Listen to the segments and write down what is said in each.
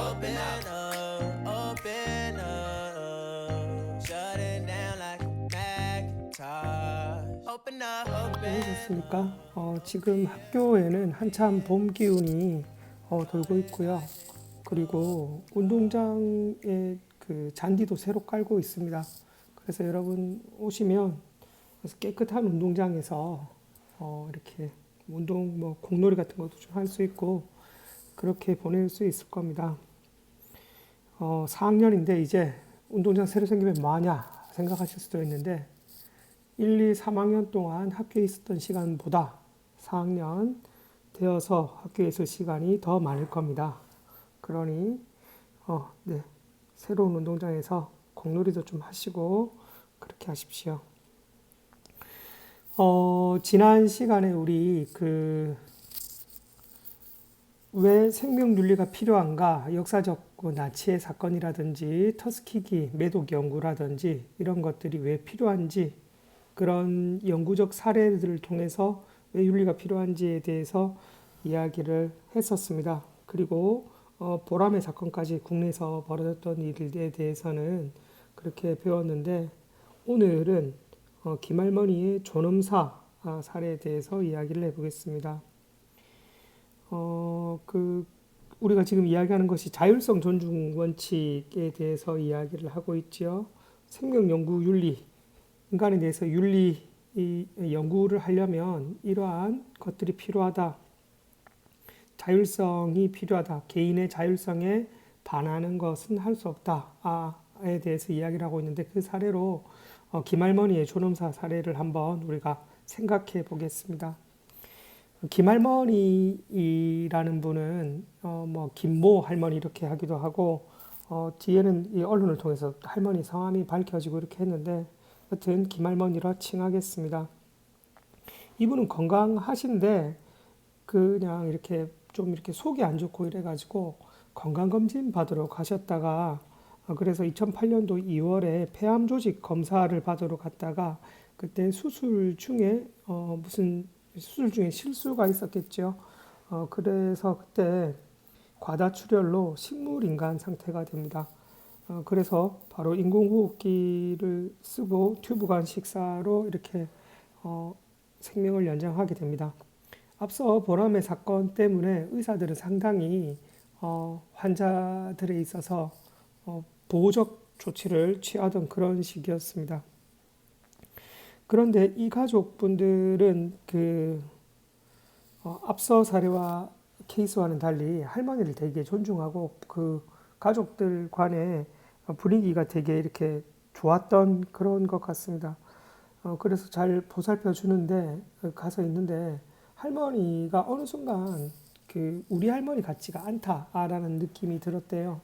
Open up, open up. Shut it down like Macintosh. Open up, open 보셨습니까? 어, 지금 학교에는 한참 봄 기운이 어, 돌고 있고요. 그리고 운동장에 그 잔디도 새로 깔고 있습니다. 그래서 여러분 오시면 그래서 깨끗한 운동장에서 어, 이렇게 운동 뭐 공놀이 같은 것도 좀 할 수 있고 그렇게 보낼 수 있을 겁니다. 어, 4학년인데 이제 운동장 새로 생기면 뭐하냐 생각하실 수도 있는데 1, 2, 3학년 동안 학교에 있었던 시간보다 4학년 되어서 학교에 있을 시간이 더 많을 겁니다. 그러니 어, 네. 새로운 운동장에서 공놀이도 좀 하시고 그렇게 하십시오. 어, 지난 시간에 우리 그 왜 생명 윤리가 필요한가? 역사적 그 나치의 사건이라든지 터스키기 매독 연구라든지 이런 것들이 왜 필요한지 그런 연구적 사례들을 통해서 왜 윤리가 필요한지에 대해서 이야기를 했었습니다. 그리고 어, 보람의 사건까지 국내에서 벌어졌던 일에 대해서는 그렇게 배웠는데 오늘은 어, 김할머니의 존엄사 아, 사례에 대해서 이야기를 해보겠습니다. 어, 그 우리가 지금 이야기하는 것이 자율성 존중 원칙에 대해서 이야기를 하고 있지요. 생명 연구 윤리, 인간에 대해서 윤리 이 연구를 하려면 이러한 것들이 필요하다. 자율성이 필요하다. 개인의 자율성에 반하는 것은 할 수 없다에 대해서 이야기를 하고 있는데 그 사례로 어, 김할머니의 존엄사 사례를 한번 우리가 생각해 보겠습니다. 김할머니라는 분은 어, 뭐 김모 할머니 이렇게 하기도 하고 어, 뒤에는 이 언론을 통해서 할머니 성함이 밝혀지고 이렇게 했는데 여튼 김할머니라 칭하겠습니다. 이분은 건강하신데 그냥 이렇게 좀 이렇게 속이 안 좋고 이래가지고 건강검진 받으러 가셨다가 어, 그래서 2008년도 2월에 폐암 조직 검사를 받으러 갔다가 그때 수술 중에 어 무슨 수술 중에 실수가 있었겠죠. 어 그래서 그때 과다출혈로 식물인간 상태가 됩니다. 어 그래서 바로 인공호흡기를 쓰고 튜브간 식사로 이렇게 어 생명을 연장하게 됩니다. 앞서 보람의 사건 때문에 의사들은 상당히 어, 환자들에 있어서 어, 보호적 조치를 취하던 그런 시기였습니다. 그런데 이 가족분들은 그 어, 앞서 사례와 케이스와는 달리 할머니를 되게 존중하고 그 가족들 간의 분위기가 되게 이렇게 좋았던 그런 것 같습니다. 어, 그래서 잘 보살펴 주는데 가서 있는데 할머니가 어느 순간 그 우리 할머니 같지가 않다라는 느낌이 들었대요.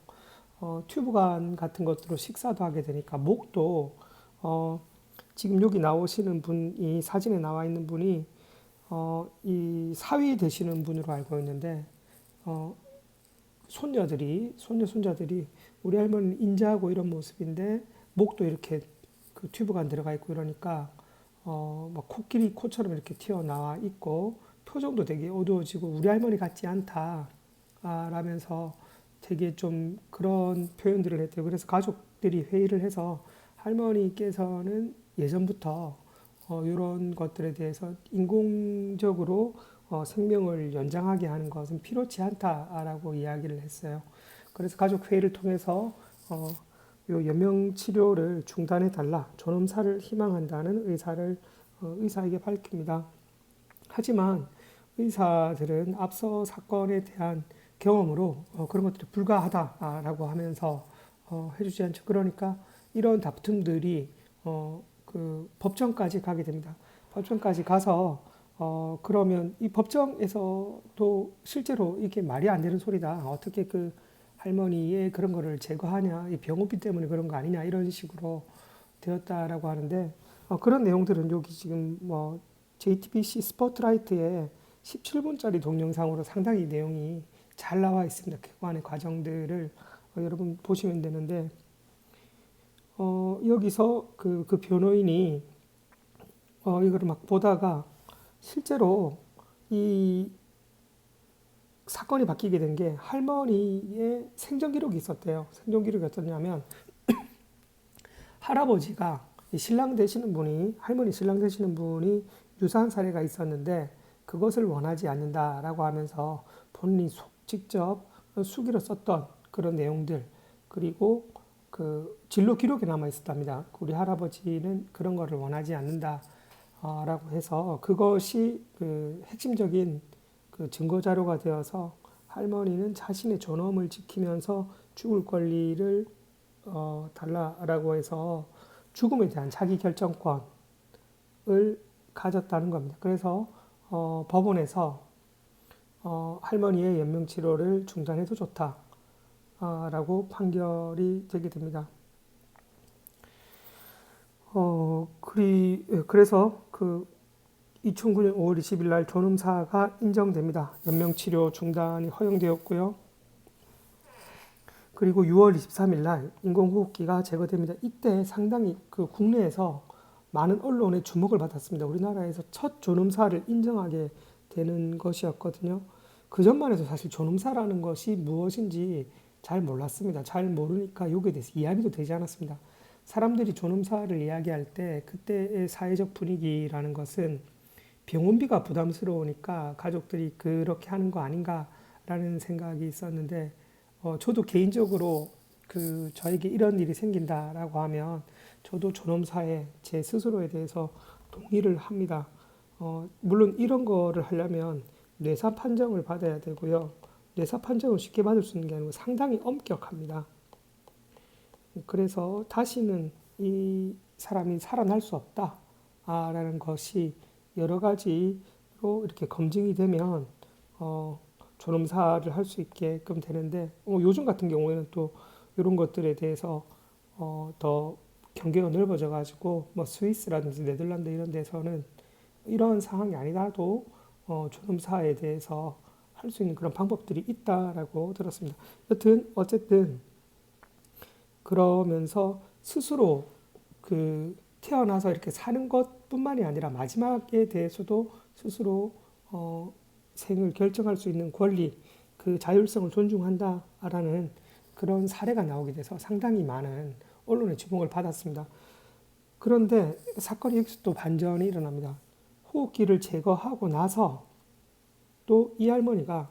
어, 튜브간 같은 것들로 식사도 하게 되니까 목도 어, 지금 여기 나오시는 분이 사진에 나와 있는 분이 어, 이 사위 되시는 분으로 알고 있는데 어, 손녀들이 손녀 손자들이 우리 할머니는 인자하고 이런 모습인데 목도 이렇게 그 튜브간 들어가 있고 이러니까 어, 막 코끼리 코처럼 이렇게 튀어나와 있고 표정도 되게 어두워지고 우리 할머니 같지 않다 아, 라면서 되게 좀 그런 표현들을 했대요. 그래서 가족들이 회의를 해서 할머니께서는 예전부터 어, 이런 것들에 대해서 인공적으로 어, 생명을 연장하게 하는 것은 필요치 않다라고 이야기를 했어요. 그래서 가족 회의를 통해서 어, 요 연명 치료를 중단해 달라 존엄사를 희망한다는 의사를 어, 의사에게 밝힙니다. 하지만 의사들은 앞서 사건에 대한 경험으로 어, 그런 것들이 불가하다라고 하면서 어, 해주지 않죠. 그러니까 이런 다툼들이 어, 그 법정까지 가게 됩니다. 법정까지 가서 어, 그러면 이 법정에서도 실제로 이게 말이 안 되는 소리다. 어떻게 그 할머니의 그런 거를 제거하냐, 이 병원비 때문에 그런 거 아니냐 이런 식으로 되었다라고 하는데 어, 그런 내용들은 여기 지금 뭐 JTBC 스포트라이트에 17분짜리 동영상으로 상당히 내용이 잘 나와 있습니다. 그간의 과정들을 어, 여러분 보시면 되는데 어, 여기서 그, 그 변호인이 어, 이거를 막 보다가 실제로 이 사건이 바뀌게 된 게 할머니의 생전 기록이 있었대요. 생전 기록이 어떻냐면 할아버지가 이 신랑 되시는 분이 할머니 신랑 되시는 분이 유사한 사례가 있었는데 그것을 원하지 않는다라고 하면서 본인이 속 직접 수기로 썼던 그런 내용들 그리고 그 진로 기록에 남아 있었답니다. 우리 할아버지는 그런 거를 원하지 않는다라고 해서 그것이 그 핵심적인 그 증거 자료가 되어서 할머니는 자신의 존엄을 지키면서 죽을 권리를 어, 달라라고 해서 죽음에 대한 자기 결정권을 가졌다는 겁니다. 그래서 어, 법원에서 어, 할머니의 연명 치료를 중단해도 좋다 라고 판결이 되게 됩니다. 어, 그리, 예, 그래서 그 2009년 5월 20일 날 존음사가 인정됩니다. 연명치료 중단이 허용되었고요. 그리고 6월 23일 날 인공호흡기가 제거됩니다. 이때 상당히 그 국내에서 많은 언론의 주목을 받았습니다. 우리나라에서 첫 존음사를 인정하게 되는 것이었거든요. 그 전만 해도 사실 존음사라는 것이 무엇인지 잘 몰랐습니다. 잘 모르니까 여기에 대해서 이야기도 되지 않았습니다. 사람들이 존음사를 이야기할 때 그때의 사회적 분위기라는 것은 병원비가 부담스러우니까 가족들이 그렇게 하는 거 아닌가라는 생각이 있었는데 어, 저도 개인적으로 그 저에게 이런 일이 생긴다라고 하면 저도 존엄사에 제 스스로에 대해서 동의를 합니다. 어, 물론 이런 거를 하려면 뇌사 판정을 받아야 되고요. 뇌사 판정을 쉽게 받을 수 있는 게 아니고 상당히 엄격합니다. 그래서 다시는 이 사람이 살아날 수 없다라는 것이 여러 가지로 이렇게 검증이 되면 어, 존엄사를 할 수 있게끔 되는데 어, 요즘 같은 경우에는 또 이런 것들에 대해서 어, 더 경계가 넓어져 가지고 뭐 스위스라든지 네덜란드 이런 데서는 이런 상황이 아니라도 어, 존엄사에 대해서 할 수 있는 그런 방법들이 있다라고 들었습니다. 여튼 어쨌든 그러면서 스스로 그 태어나서 이렇게 사는 것뿐만이 아니라 마지막에 대해서도 스스로 어, 생을 결정할 수 있는 권리, 그 자율성을 존중한다라는 그런 사례가 나오게 돼서 상당히 많은 언론의 주목을 받았습니다. 그런데 사건이 여기서 또 반전이 일어납니다. 호흡기를 제거하고 나서 또 이 할머니가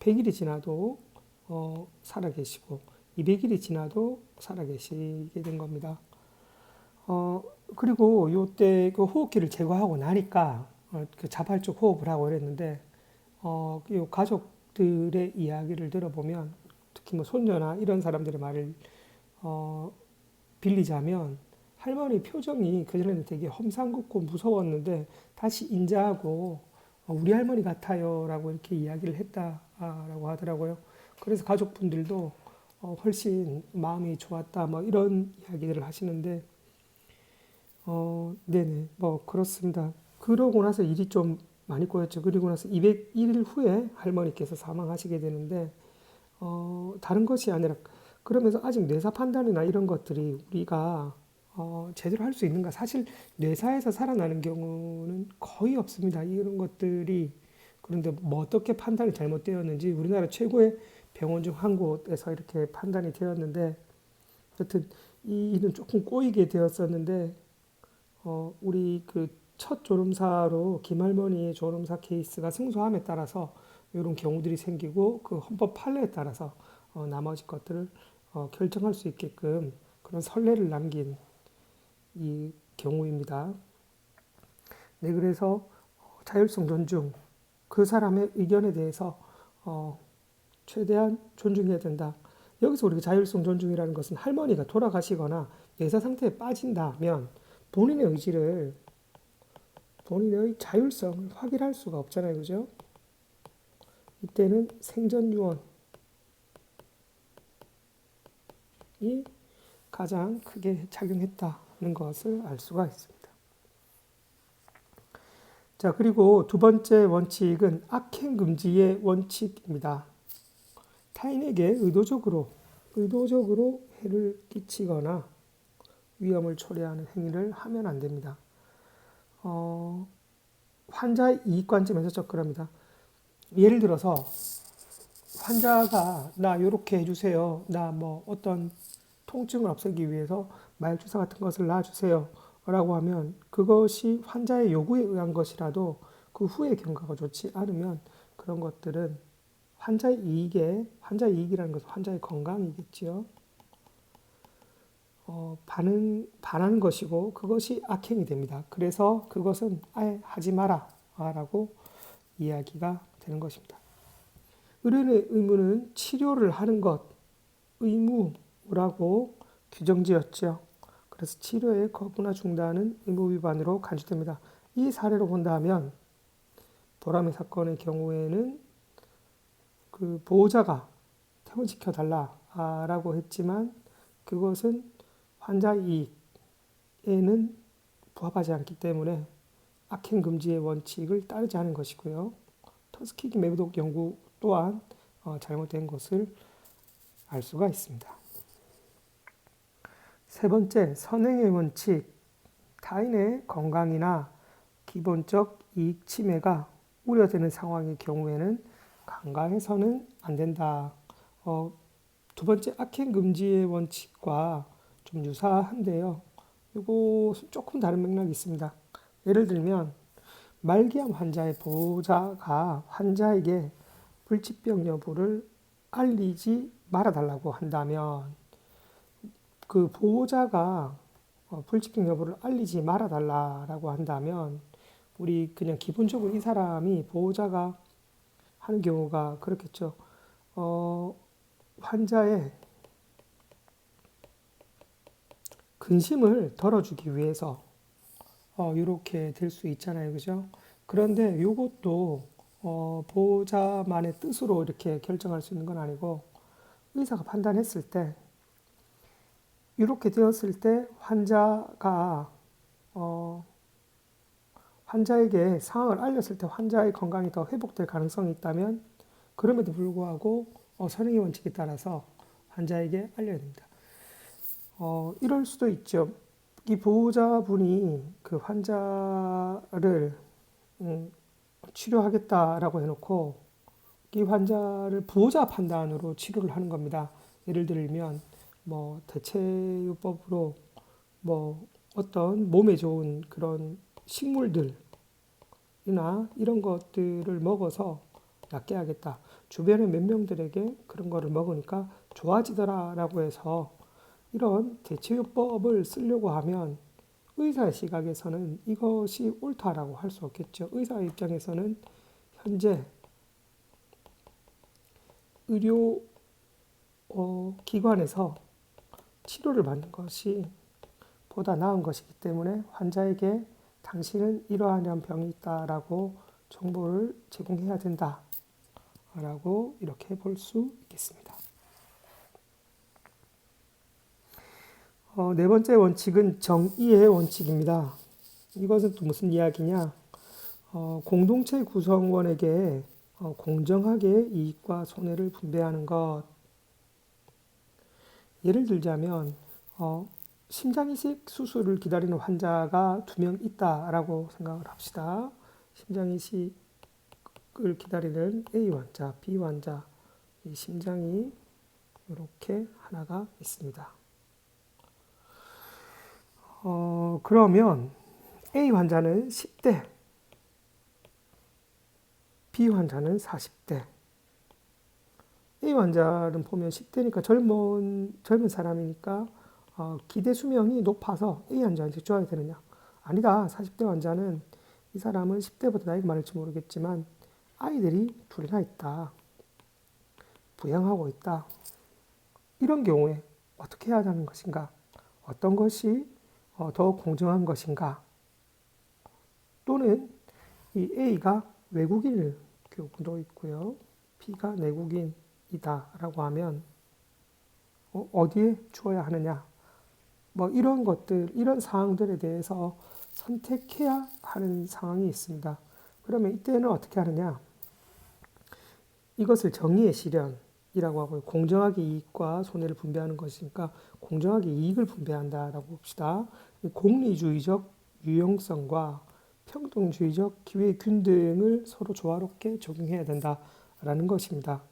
100일이 지나도 어, 살아계시고 200일이 지나도 살아계시게 된 겁니다. 어, 그리고 요때 그 호흡기를 제거하고 나니까 어, 그 자발적 호흡을 하고 그랬는데 어, 요 가족들의 이야기를 들어보면 특히 뭐 손녀나 이런 사람들의 말을 어, 빌리자면 할머니 표정이 그전에는 되게 험상궂고 무서웠는데 다시 인자하고 어, 우리 할머니 같아요라고 이렇게 이야기를 했다라고 하더라고요. 그래서 가족분들도 어, 훨씬 마음이 좋았다 뭐 이런 이야기들을 하시는데 어, 네네 뭐 그렇습니다. 그러고 나서 일이 좀 많이 꼬였죠. 그리고 나서 201일 후에 할머니께서 사망하시게 되는데 어, 다른 것이 아니라 그러면서 아직 뇌사 판단이나 이런 것들이 우리가 어, 제대로 할 수 있는가? 사실 뇌사에서 살아나는 경우는 거의 없습니다. 이런 것들이 그런데 뭐 어떻게 판단이 잘못되었는지 우리나라 최고의 병원 중 한 곳에서 이렇게 판단이 되었는데 여튼 이 일은 조금 꼬이게 되었었는데 어, 우리 그 첫 졸음사로 김할머니의 졸음사 케이스가 승소함에 따라서 이런 경우들이 생기고 그 헌법 판례에 따라서 어, 나머지 것들을 어, 결정할 수 있게끔 그런 선례를 남긴 이 경우입니다. 네, 그래서 자율성 존중, 그 사람의 의견에 대해서 어, 최대한 존중해야 된다. 여기서 우리가 자율성 존중이라는 것은 할머니가 돌아가시거나 예사 상태에 빠진다면 본인의 의지를 본인의 자율성을 확인할 수가 없잖아요. 그죠? 이때는 생존유언이 가장 크게 작용했다 는 것을 알 수가 있습니다. 자, 그리고 두 번째 원칙은 악행 금지의 원칙입니다. 타인에게 의도적으로, 의도적으로 해를 끼치거나 위험을 초래하는 행위를 하면 안 됩니다. 어, 환자의 이익 관점에서 접근합니다. 예를 들어서 환자가 나 요렇게 해주세요. 나 뭐 어떤 통증을 없애기 위해서 마약 주사 같은 것을 놔주세요. 라고 하면 그것이 환자의 요구에 의한 것이라도 그 후에 경과가 좋지 않으면 그런 것들은 환자의 이익에 환자의 이익이라는 것은 환자의 건강이겠지요. 어, 반은 반하는 것이고 그것이 악행이 됩니다. 그래서 그것은 아예 하지 마라 라고 이야기가 되는 것입니다. 의료인의 의무는 치료를 하는 것 의무라고 규정지었죠. 그래서 치료의 거부나 중단은 의무 위반으로 간주됩니다. 이 사례로 본다면 보람의 사건의 경우에는 그 보호자가 퇴원시켜 달라라고 했지만 그것은 환자 이익에는 부합하지 않기 때문에 악행 금지의 원칙을 따르지 않은 것이고요. 터스키기 매부독 연구 또한 어, 잘못된 것을 알 수가 있습니다. 세 번째, 선행의 원칙. 타인의 건강이나 기본적 이익 침해가 우려되는 상황의 경우에는 간과해서는 안 된다. 어, 두 번째, 악행 금지의 원칙과 좀 유사한데요. 이거 조금 다른 맥락이 있습니다. 예를 들면 말기암 환자의 보호자가 환자에게 불치병 여부를 알리지 말아달라고 한다면 그 보호자가 어, 불치병 여부를 알리지 말아달라고 한다면 우리 그냥 기본적으로 이 사람이 보호자가 하는 경우가 그렇겠죠. 어, 환자의 근심을 덜어주기 위해서 어, 이렇게 될 수 있잖아요, 그죠? 그런데 이것도 어, 보호자만의 뜻으로 이렇게 결정할 수 있는 건 아니고 의사가 판단했을 때 이렇게 되었을 때 환자가 어, 환자에게 상황을 알렸을 때 환자의 건강이 더 회복될 가능성이 있다면 그럼에도 불구하고 어, 선행의 원칙에 따라서 환자에게 알려야 됩니다. 어, 이럴 수도 있죠. 이 보호자분이 그 환자를 음, 치료하겠다라고 해놓고 이 환자를 보호자 판단으로 치료를 하는 겁니다. 예를 들면 뭐 대체요법으로 뭐 어떤 몸에 좋은 그런 식물들이나 이런 것들을 먹어서 낫게 하겠다. 주변의 몇 명들에게 그런 거를 먹으니까 좋아지더라라고 해서 이런 대체요법을 쓰려고 하면 의사의 시각에서는 이것이 옳다라고 할 수 없겠죠. 의사의 입장에서는 현재 의료 어, 기관에서 치료를 받는 것이 보다 나은 것이기 때문에 환자에게 당신은 이러한 병이 있다라고 정보를 제공해야 된다라고 이렇게 볼 수 있겠습니다. 어, 네 번째 원칙은 정의의 원칙입니다. 이것은 또 무슨 이야기냐? 어, 공동체 구성원에게 어, 공정하게 이익과 손해를 분배하는 것. 예를 들자면 어, 심장 이식 수술을 기다리는 환자가 두 명 있다라고 생각을 합시다. 심장 이식을 기다리는 A 환자, B 환자, 이 심장이 이렇게 하나가 있습니다. 어, 그러면 A 환자는 10대, B 환자는 40대. A 환자는 보면 10대니까 젊은, 젊은 사람이니까 어, 기대 수명이 높아서 A 환자한테 줘야 되느냐? 아니다. 40대 환자는 이 사람은 10대보다 나이가 많을지 모르겠지만 아이들이 둘이나 있다. 부양하고 있다. 이런 경우에 어떻게 해야 하는 것인가? 어떤 것이 어, 더 공정한 것인가? 또는 이 A가 외국인을 교도 있고요. B가 내국인 이다라고 하면 어, 어디에 주어야 하느냐? 뭐 이런 것들, 이런 사항들에 대해서 선택해야 하는 상황이 있습니다. 그러면 이때는 어떻게 하느냐? 이것을 정의의 실현이라고 하고요. 공정하게 이익과 손해를 분배하는 것이니까 공정하게 이익을 분배한다라고 봅시다. 공리주의적 유용성과 평등주의적 기회 균등을 서로 조화롭게 적용해야 된다라는 것입니다.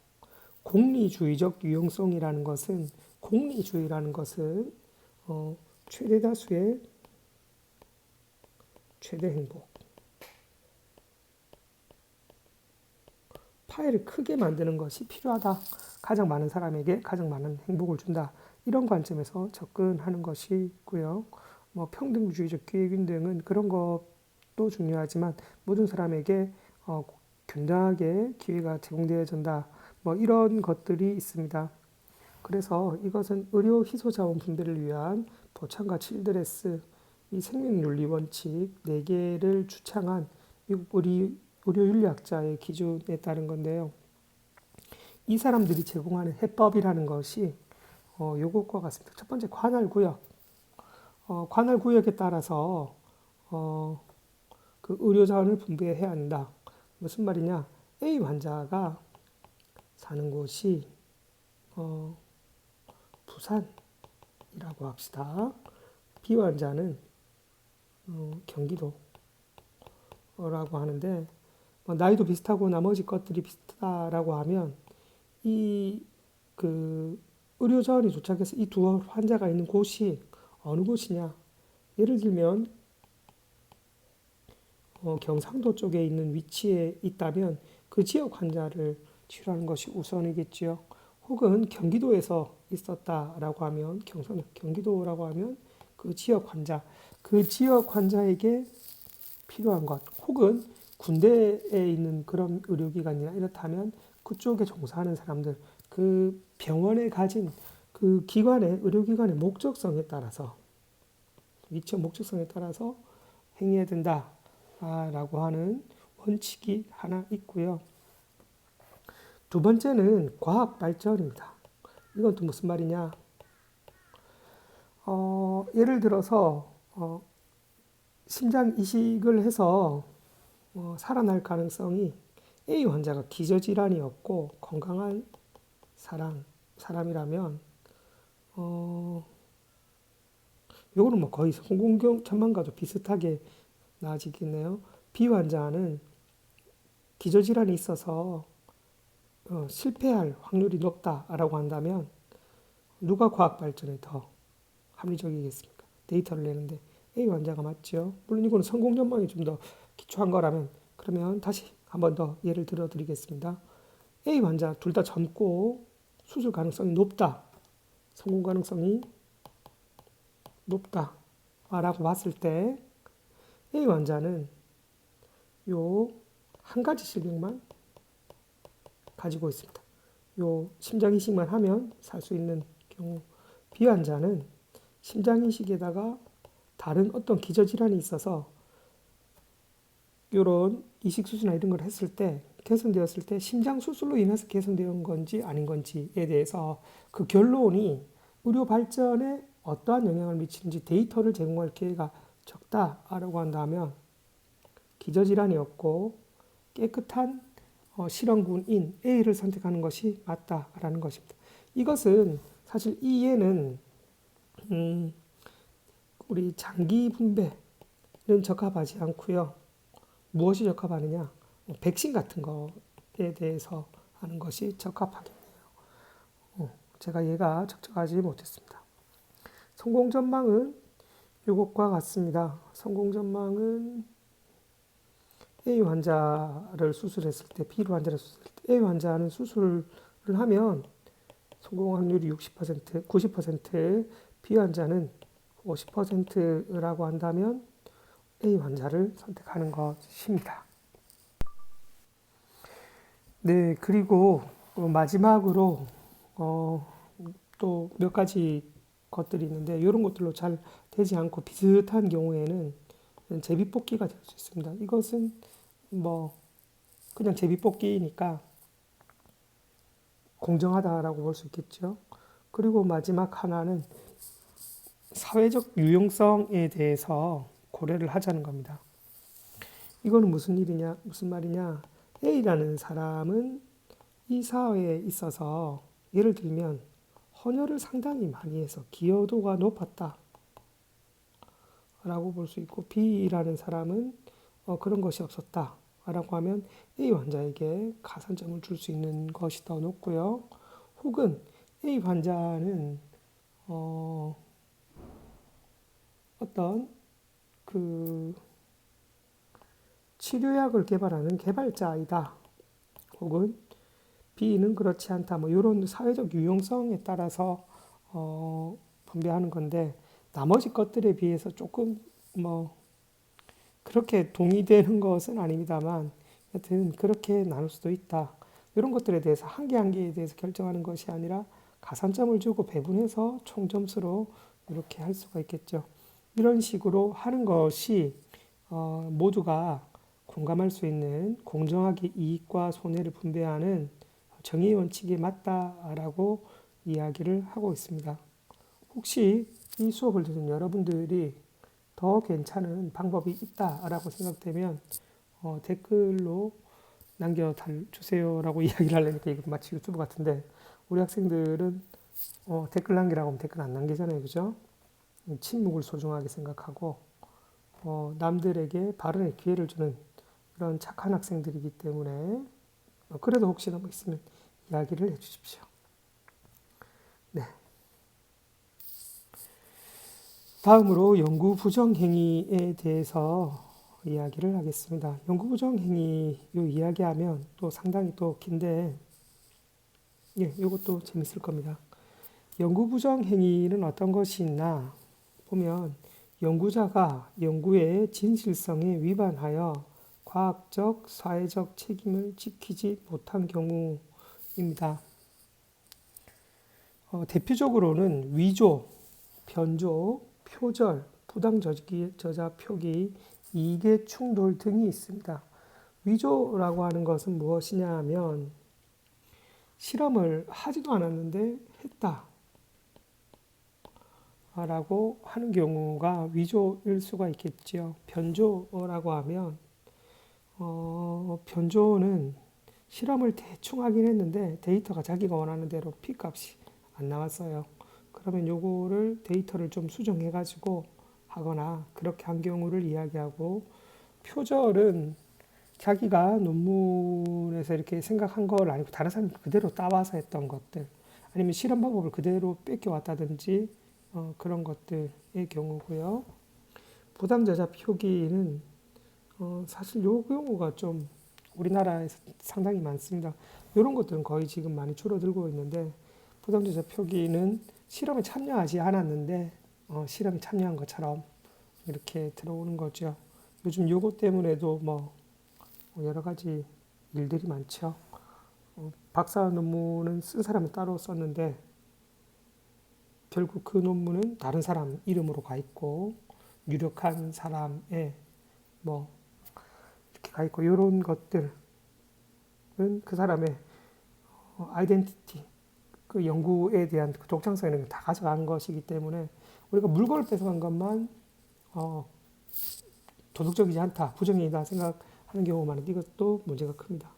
공리주의적 유용성이라는 것은 공리주의라는 것은 어, 최대 다수의 최대 행복 파일을 크게 만드는 것이 필요하다. 가장 많은 사람에게 가장 많은 행복을 준다. 이런 관점에서 접근하는 것이 있고요. 뭐 평등주의적 기획인 등은 그런 것도 중요하지만 모든 사람에게 어, 균등하게 기회가 제공되어진다. 뭐 이런 것들이 있습니다. 그래서 이것은 의료 희소 자원 분배를 위한 도창과 칠드레스 이 생명윤리 원칙 네 개를 주창한 미국 의리, 의료윤리학자의 기준에 따른 건데요. 이 사람들이 제공하는 해법이라는 것이 어, 요것과 같습니다. 첫 번째 관할 구역. 어, 관할 구역에 따라서 어, 그 의료 자원을 분배해야 한다. 무슨 말이냐? A 환자가 사는 곳이 어, 부산이라고 합시다. B 환자는 어, 경기도라고 하는데 뭐 나이도 비슷하고 나머지 것들이 비슷하다라고 하면 이 그 의료 자원이 도착해서 이 두 환자가 있는 곳이 어느 곳이냐? 예를 들면 어, 경상도 쪽에 있는 위치에 있다면 그 지역 환자를 치료하는 것이 우선이겠지요. 혹은 경기도에서 있었다라고 하면 경상 경기도라고 하면 그 지역 환자 그 지역 환자에게 필요한 것 혹은 군대에 있는 그런 의료기관이나 이렇다면 그쪽에 종사하는 사람들 그 병원에 가진 그 기관의 의료기관의 목적성에 따라서 위치 목적성에 따라서 행해야 된다라고 하는 원칙이 하나 있고요. 두 번째는 과학 발전입니다. 이건 또 무슨 말이냐? 어, 예를 들어서 어, 심장 이식을 해서 어, 살아날 가능성이 A 환자가 기저질환이 없고 건강한 사람 사람이라면 어, 요거는 뭐 거의 성공경 전망과도 비슷하게 나아지겠네요. B 환자는 기저질환이 있어서 어, 실패할 확률이 높다라고 한다면 누가 과학 발전에 더 합리적이겠습니까? 데이터를 내는데 A 환자가 맞죠. 물론 이거는 성공 전망이 좀 더 기초한 거라면 그러면 다시 한 번 더 예를 들어 드리겠습니다. A 환자 둘 다 젊고 수술 가능성이 높다. 성공 가능성이 높다. 라고 봤을 때 A 환자는 요 한 가지 질병만 가지고 있습니다. 요 심장 이식만 하면 살 수 있는 경우 B 환자는 심장 이식에다가 다른 어떤 기저 질환이 있어서 이런 이식 수술이나 이런 걸 했을 때 개선되었을 때 심장 수술로 인해서 개선된 건지 아닌 건지에 대해서 그 결론이 의료 발전에 어떠한 영향을 미치는지 데이터를 제공할 기회가 적다라고 한다면 기저질환이 없고 깨끗한 어, 실험군인 A를 선택하는 것이 맞다라는 것입니다. 이것은 사실 이에는 음, 우리 장기 분배는 적합하지 않고요. 무엇이 적합하느냐? 뭐 백신 같은 거에 대해서 하는 것이 적합하겠네요. 어, 제가 얘가 적적하지 못했습니다. 성공 전망은 이것과 같습니다. 성공 전망은 A 환자를 수술했을 때, B 환자를 수술했을 때, A 환자는 수술을 하면 성공 확률이 60%, 90%, B 환자는 50%라고 한다면 A 환자를 선택하는 것입니다. 네, 그리고 마지막으로 어, 또 몇 가지 것들이 있는데 이런 것들로 잘 되지 않고 비슷한 경우에는 제비 뽑기가 될 수 있습니다. 이것은 뭐 그냥 제비뽑기니까 공정하다라고 볼 수 있겠죠. 그리고 마지막 하나는 사회적 유용성에 대해서 고려를 하자는 겁니다. 이거는 무슨 일이냐, 무슨 말이냐? A라는 사람은 이 사회에 있어서 예를 들면 헌혈을 상당히 많이 해서 기여도가 높았다. 라고 볼 수 있고 B라는 사람은 어, 그런 것이 없었다. 라고 하면 A 환자에게 가산점을 줄 수 있는 것이 더 높고요. 혹은 A 환자는 어, 어떤 그 치료약을 개발하는 개발자이다. 혹은 B는 그렇지 않다. 뭐 이런 사회적 유용성에 따라서 어, 분배하는 건데 나머지 것들에 비해서 조금 뭐 그렇게 동의되는 것은 아닙니다만 여튼 그렇게 나눌 수도 있다. 이런 것들에 대해서 한 개 한 개에 대해서 결정하는 것이 아니라 가산점을 주고 배분해서 총점수로 이렇게 할 수가 있겠죠. 이런 식으로 하는 것이 어, 모두가 공감할 수 있는 공정하게 이익과 손해를 분배하는 정의 원칙에 맞다라고 이야기를 하고 있습니다. 혹시 이 수업을 들은 여러분들이 더 괜찮은 방법이 있다라고 생각되면 어, 댓글로 남겨주세요라고 이야기를 하려니까 이거 마치 유튜브 같은데 우리 학생들은 어, 댓글 남기라고 하면 댓글 안 남기잖아요. 그죠? 침묵을 소중하게 생각하고 어, 남들에게 발언의 기회를 주는 그런 착한 학생들이기 때문에 어, 그래도 혹시나 뭐 있으면 이야기를 해주십시오. 네. 다음으로 연구 부정 행위에 대해서 이야기를 하겠습니다. 연구 부정 행위 요 이야기하면 또 상당히 또 긴데 예, 이것도 재밌을 겁니다. 연구 부정 행위는 어떤 것이 있나 보면 연구자가 연구의 진실성에 위반하여 과학적, 사회적 책임을 지키지 못한 경우입니다. 어, 대표적으로는 위조, 변조, 표절, 부당 저자 표기, 이익의 충돌 등이 있습니다. 위조라고 하는 것은 무엇이냐 하면 실험을 하지도 않았는데 했다. 라고 하는 경우가 위조일 수가 있겠지요. 변조라고 하면 어, 변조는 실험을 대충 하긴 했는데 데이터가 자기가 원하는 대로 피 값이 안 나왔어요. 그러면 요거를 데이터를 좀 수정해 가지고 하거나 그렇게 한 경우를 이야기하고 표절은 자기가 논문에서 이렇게 생각한 걸 아니고 다른 사람이 그대로 따와서 했던 것들 아니면 실험 방법을 그대로 뺏겨왔다든지 어, 그런 것들의 경우고요. 부담자자 표기는 어, 사실 요 경우가 좀 우리나라에서 상당히 많습니다. 이런 것들은 거의 지금 많이 줄어들고 있는데 부담자자 표기는 실험에 참여하지 않았는데 어, 실험에 참여한 것처럼 이렇게 들어오는 거죠. 요즘 요거 때문에도 뭐 여러 가지 일들이 많죠. 어, 박사 논문은 쓴 사람은 따로 썼는데 결국 그 논문은 다른 사람 이름으로 가 있고 유력한 사람의 뭐 이렇게 가 있고 이런 것들은 그 사람의 어, 아이덴티티 그 연구에 대한 그 독창성 이런 다 가져간 것이기 때문에 우리가 물건을 뺏어간 것만 어, 도덕적이지 않다, 부정이다 생각하는 경우가 많은데 이것도 문제가 큽니다.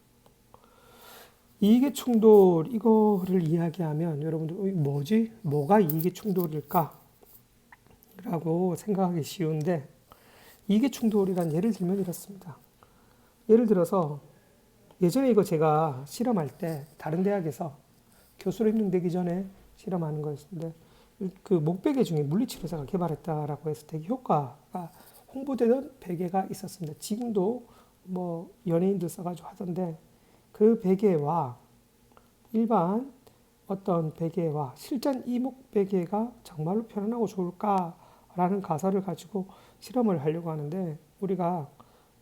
이익의 충돌 이거를 이야기하면 여러분들 어, 뭐지? 뭐가 이익의 충돌일까? 라고 생각하기 쉬운데 이익의 충돌이란 예를 들면 이렇습니다. 예를 들어서 예전에 이거 제가 실험할 때 다른 대학에서 교수로 임명되기 전에 실험하는 거였는데 그 목베개 중에 물리치료사가 개발했다라고 해서 되게 효과가 홍보되던 베개가 있었습니다. 지금도 뭐 연예인들 써가지고 하던데 그 베개와 일반 어떤 베개와 실전 이목 베개가 정말로 편안하고 좋을까라는 가설을 가지고 실험을 하려고 하는데 우리가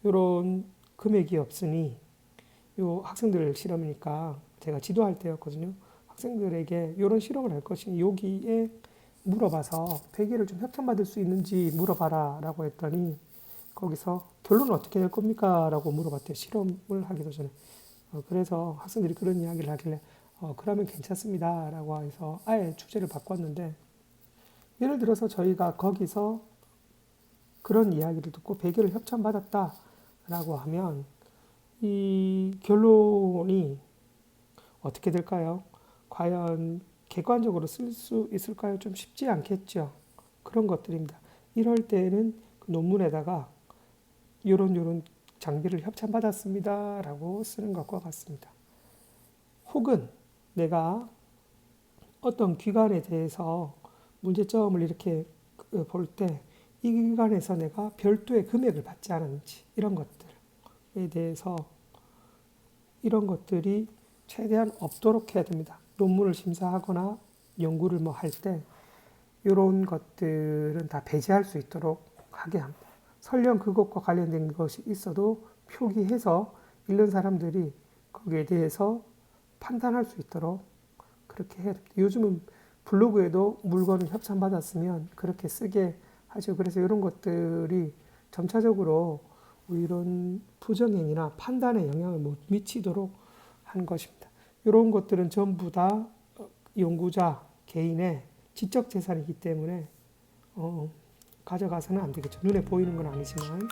이런 금액이 없으니 요 학생들 실험이니까 제가 지도할 때였거든요. 학생들에게 이런 실험을 할 것이니 여기에 물어봐서 베개를 좀 협찬받을 수 있는지 물어봐라 라고 했더니 거기서 결론은 어떻게 될 겁니까? 라고 물어봤대요. 실험을 하기도 전에. 어, 그래서 학생들이 그런 이야기를 하길래 어, 그러면 괜찮습니다. 라고 해서 아예 주제를 바꿨는데 예를 들어서 저희가 거기서 그런 이야기를 듣고 베개를 협찬받았다 라고 하면 이 결론이 어떻게 될까요? 과연 객관적으로 쓸 수 있을까요? 좀 쉽지 않겠죠. 그런 것들입니다. 이럴 때는 그 논문에다가 요런 요런 장비를 협찬받았습니다 라고 쓰는 것과 같습니다. 혹은 내가 어떤 기관에 대해서 문제점을 이렇게 볼 때 이 기관에서 내가 별도의 금액을 받지 않았는지 이런 것들에 대해서 이런 것들이 최대한 없도록 해야 됩니다. 논문을 심사하거나 연구를 뭐 할 때 이런 것들은 다 배제할 수 있도록 하게 합니다. 설령 그것과 관련된 것이 있어도 표기해서 읽는 사람들이 거기에 대해서 판단할 수 있도록 그렇게 해야 됩니다. 요즘은 블로그에도 물건을 협찬받았으면 그렇게 쓰게 하죠. 그래서 이런 것들이 점차적으로 이런 부정행위나 판단에 영향을 못 미치도록 한 것입니다. 이런 것들은 전부 다 연구자 개인의 지적 재산이기 때문에 어, 가져가서는 안 되겠죠. 눈에 보이는 건 아니지만